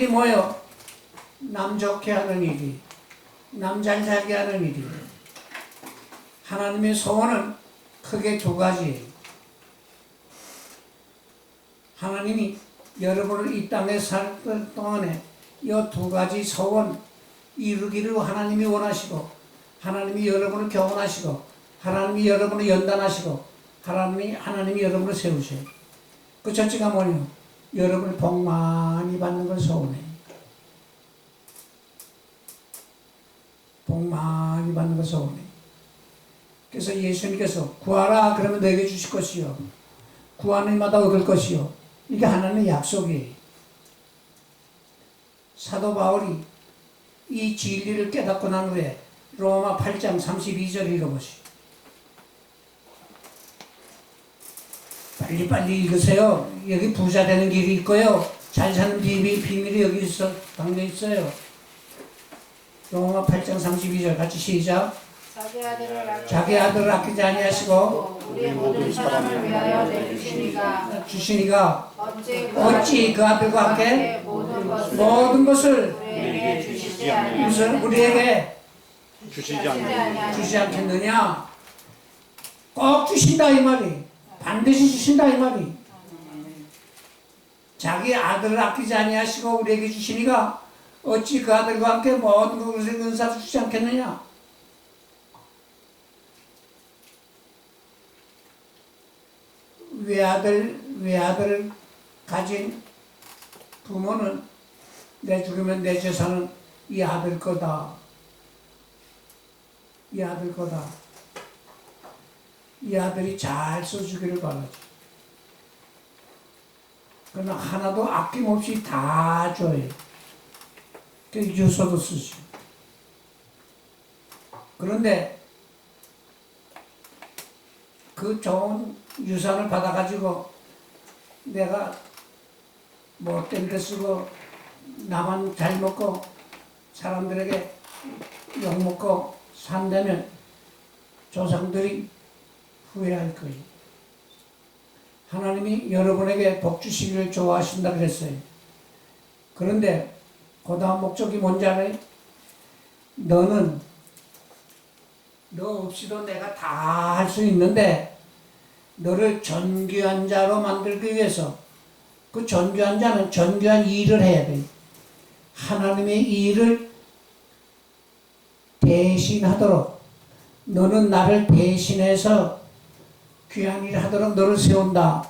이 뭐요? 남 좋게 하는 일이, 남 잘 살게 하는 일이. 하나님의 소원은 크게 두 가지예요. 하나님이 여러분을 이 땅에 살 동안에 이 두 가지 소원 이루기를 하나님이 원하시고 하나님이 여러분을 교훈하시고 하나님이 여러분을 연단하시고 하나님이 하나님이 여러분을 세우셔요. 그 첫째가 뭐냐? 여러분이 복 많이 받는 걸 소원해. 복 많이 받는 걸 소원해. 그래서 예수님께서 구하라 그러면 내게 주실 것이요. 구하는 이마다 얻을 것이요. 이게 하나님의 약속이에요. 사도 바울이 이 진리를 깨닫고 난 후에 로마 8장 32절 읽어보시오. 빨리 빨리 읽으세요. 여기 부자 되는 길이 있고요. 잘 사는 비밀, 비밀이 여기 있어, 담겨 있어요. 로마 8장 32절 같이 시작. 자기 아들을 아끼 자기 아들을 아끼지 아니하시고 우리의 모든 사람을 위하여 내주시니가 주시니가 어찌 그 어찌 그 아들과 함께 모든 것을 모든 것을 우리에게 주시지 무슨 우리에게 주시지 않겠느냐? 꼭 주신다 이 말이. 반드시 주신다 이 말이. 자기 아들을 아끼지 아니하시고 우리에게 주시니가 어찌 그 아들과 함께 모든 것을 은사 주시지 않겠느냐? 외아들 외아들을 가진 부모는 내 죽으면 내 재산은 이 아들 거다. 이 아들 거다. 이 아들이 잘 써주기를 바라지. 그러나 하나도 아낌없이 다 줘요. 그 유서도 쓰지. 그런데 그 좋은 유산을 받아가지고 내가 뭐 땡겨 쓰고 나만 잘 먹고 사람들에게 욕 먹고 산다면 조상들이 후회할 거예요. 하나님이 여러분에게 복 주시기를 좋아하신다 그랬어요. 그런데 그 다음 목적이 뭔지 알아요? 너는 너 없이도 내가 다 할 수 있는데 너를 존귀한 자로 만들기 위해서 그 존귀한 자는 존귀한 일을 해야 돼. 하나님의 일을 대신하도록 너는 나를 대신해서 귀한 일을 하도록 너를 세운다.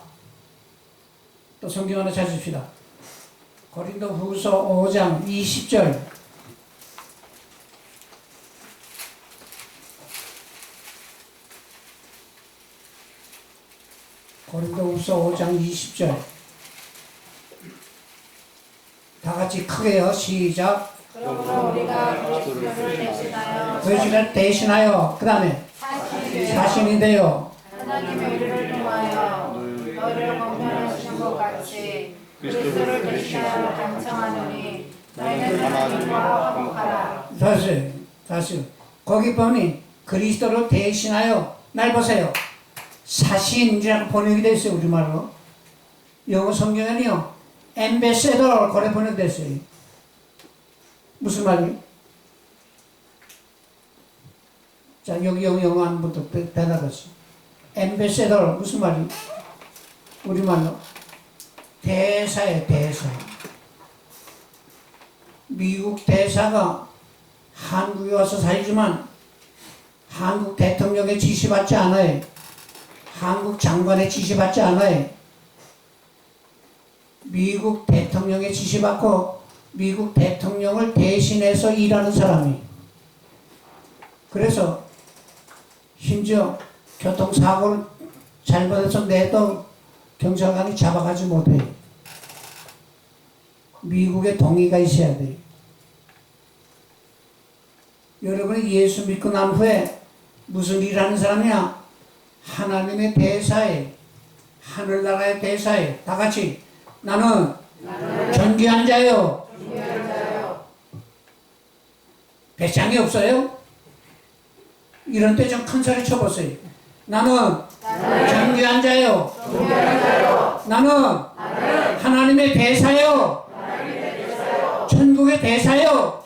또 성경 하나 찾으십시다. 고린도 후서 5장 20절. 고린도 후서 5장 20절. 다 같이 크게요. 시작. 그러므로 우리가 그리스도를 대신하여 대신하여 그 다음에 사실을 자신이 되어 하나님의 의를 통하여 너희를 건면하시는 것 같이 그리스도를 대신하여 간청하노니 너희는 하나님과 화목하라. 다시 다시. 거기 보니 그리스도를 대신하여 날 보세요. 사신이라고 번역이 됐어요 우리말로. 영어 성경에는요 엠베세더로 그래 번역됐어요. 무슨 말이에요? 자 여기 영어 한 대- 대답하세요 엠베세더 무슨 말이에요? 우리말로 대사예요 대사 미국 대사가 한국에 와서 살지만 한국 대통령의 지시받지 않아요. 한국 장관의 지시받지 않아요. 미국 대통령의 지시받고 미국 대통령을 대신해서 일하는 사람이. 그래서 심지어 교통사고를 잘못해서 내도 경찰관이 잡아가지 못해요. 미국의 동의가 있어야 돼요. 여러분이 예수 믿고 난 후에 무슨 일 하는 사람이야? 하나님의 대사에, 하늘나라의 대사에, 다 같이 나는 존귀한 자요. 배짱이 없어요? 이런 때 좀 큰 소리 쳐보세요. 나는 존귀한 자요. 나는 하나님의 대사요. 천국의 대사요.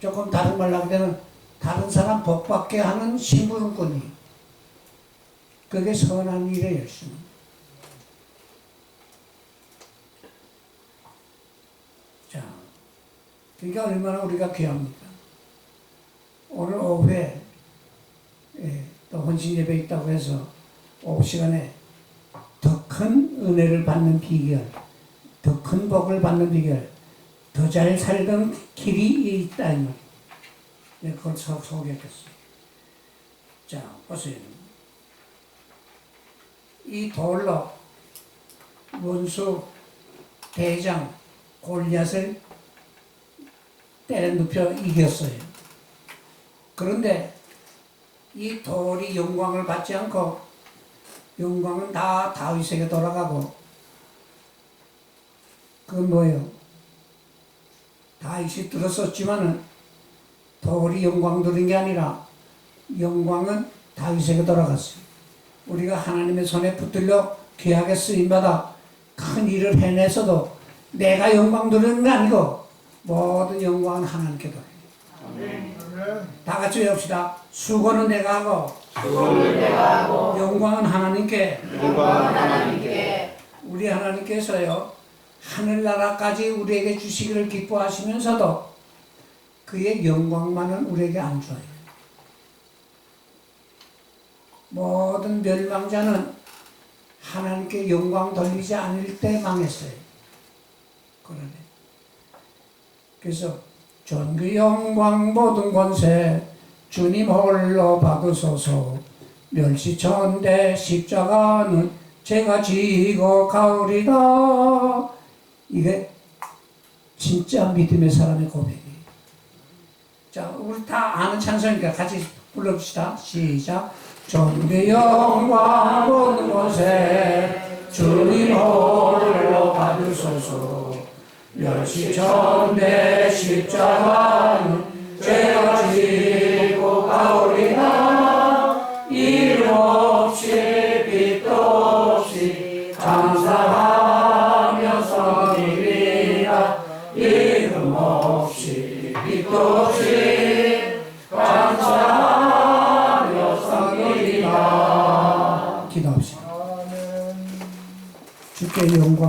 조금 다른 말로 하게 되면 다른 사람 복받게 하는 심부름꾼이 그게 선한 일의 열심. 자, 그러니까 얼마나 우리가 귀합니까? 오늘 오후에 예, 또 혼신 예배 있다고 해서 오후 시간에 더 큰 은혜를 받는 비결, 더 큰 복을 받는 비결, 더 잘 살던 길이 있다 이 말. 네, 그걸 소- 소개했겠어요. 자, 보세요. 이 돌로 원수 대장 골리앗을 때려 눕혀 이겼어요. 그런데 이 돌이 영광을 받지 않고 영광은 다 다윗에게 돌아가고 그건 뭐예요? 다윗이 들었었지만은 돌이 영광 들은 게 아니라 영광은 다윗에게 돌아갔어요. 우리가 하나님의 손에 붙들려 귀하게 쓰임받아 큰 일을 해내서도 내가 영광 들은 게 아니고 모든 영광은 하나님께 돌아요. 다 같이 외웁시다. 수고는 내가 하고, 영광은 하나님께 하나님께 우리 하나님께서요 하늘나라까지 우리에게 주시기를 기뻐하시면서도 그의 영광만은 우리에게 안 줘요. 모든 멸망자는 하나님께 영광 돌리지 않을 때 망했어요. 그러네. 그래서 전그 영광 모든 권세 주님 홀로 받으소서. 멸시천대 십자가는 제가 지고 가오리다 이게 진짜 믿음의 사람의 고백이에요. 자 우리 다 아는 찬송이니까 같이 불러봅시다. 시작. 전그 영광 모든 권세 주님 홀로 받으소서 멸시천대 십자가는 제가 지고 가오리나 이름 없이 빛도 없이 감사하며 섬기리라 이름 없이 빛도 없이 감사하며 섬기리라 기도합시다. 주께 영광